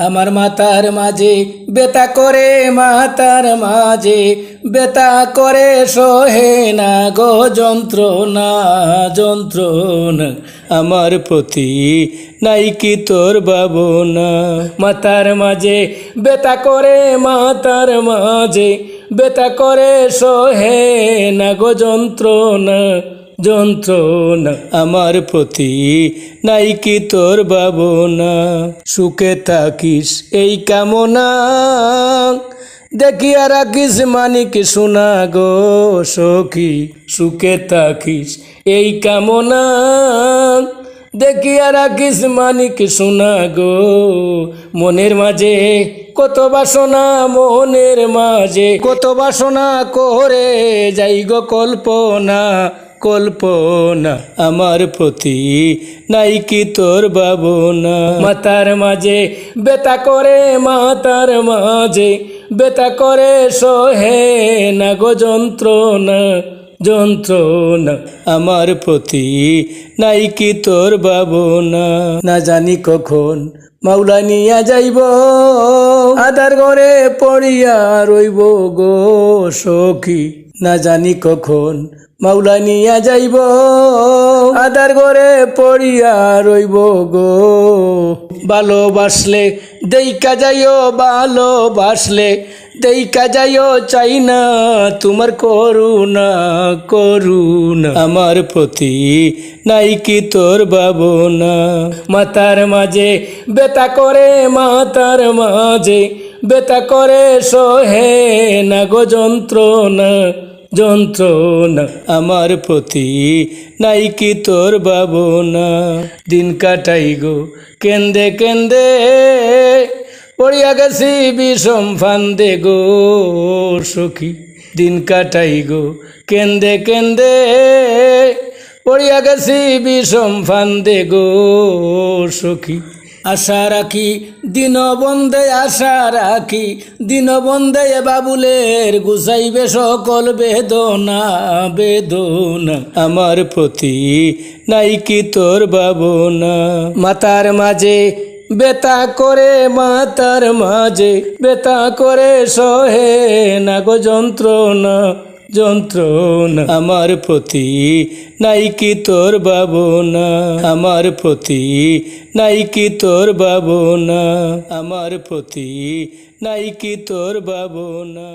আমার মাতার মাঝে বেতা করে মাতার মাঝে বেতা করে সোহে না গো যন্ত্রণা যন্ত্রণা। আমার প্রতি নাই কি তোর বাবনা মাতার মাঝে বেতা করে মাতার মাঝে বেতা করে সোহে না গো যন্ত্রণা। যন্ত্রণা আমার প্রতি। নাই কি তোর বাবনা সুখে থাকিস এই কামনা। দেখিয়া রাখিস মানিক শোনা গো সখী, সুখে থাকিস এই কামনা। দেখিয়া রাখিস মানিক শোনা গো মনের মাঝে। কত বাসনা মনের মাঝে, কত বাসনা করে যাই গো কল্পনা। কল্পনা আমার প্রতি, নাই কি তোর বাবনা মাতার মাঝে বেতা করে, মাতার মাঝে বেতা করে, সোহে না গো যন্ত্রণা যন্ত্রণা আমার প্রতি, নাই কি তোর বাবনা না জানি কখন মাওলা নিয়া যাইব আদার ঘরে পড়িয়া রইব গো সখী। না জানি কখন মাওলা নিয়া যাইব। আদার ঘরে পড়িয়া রইব গো। ভালোবাসলে দেইকা যাইও, ভালোবাসলে দেইকা যাইও, চাই না তোমার করুণা করুণা। আমার প্রতি নাই কি তোর বাবনা মাতার মাঝে বেতা করে, মাতার মাঝে বেতা করে, সহে না গো যন্ত্রণা। যন্ত্রণা আমার প্রতি। নাই কি তোর বাবনা দিন কাটাই গো, কেন্দে কেন্দে। পড়িয়া গেছি বিষম ফান্দে গো সখী। দিন কাটাই গো, কেন্দে কেন্দে। পড়িয়া গেছি বিষম ফান্দে গো সখী। আশা রাখি, দিন আশা রাখি, দিন বন্দে বাবুলের গুছাইবে সকল বেদনা বেদনা। আমার প্রতি নাই কি তোর বাবনা মাতার মাঝে বেতা করে, মাতার মাঝে বেতা করে সহে না গো যন্ত্রণা যন্ত্রণা। আমার প্রতি নাই কি তোর বাবনা আমার প্রতি নাই কি তোর বাবনা আমার প্রতি নাই কি তোর বাবনা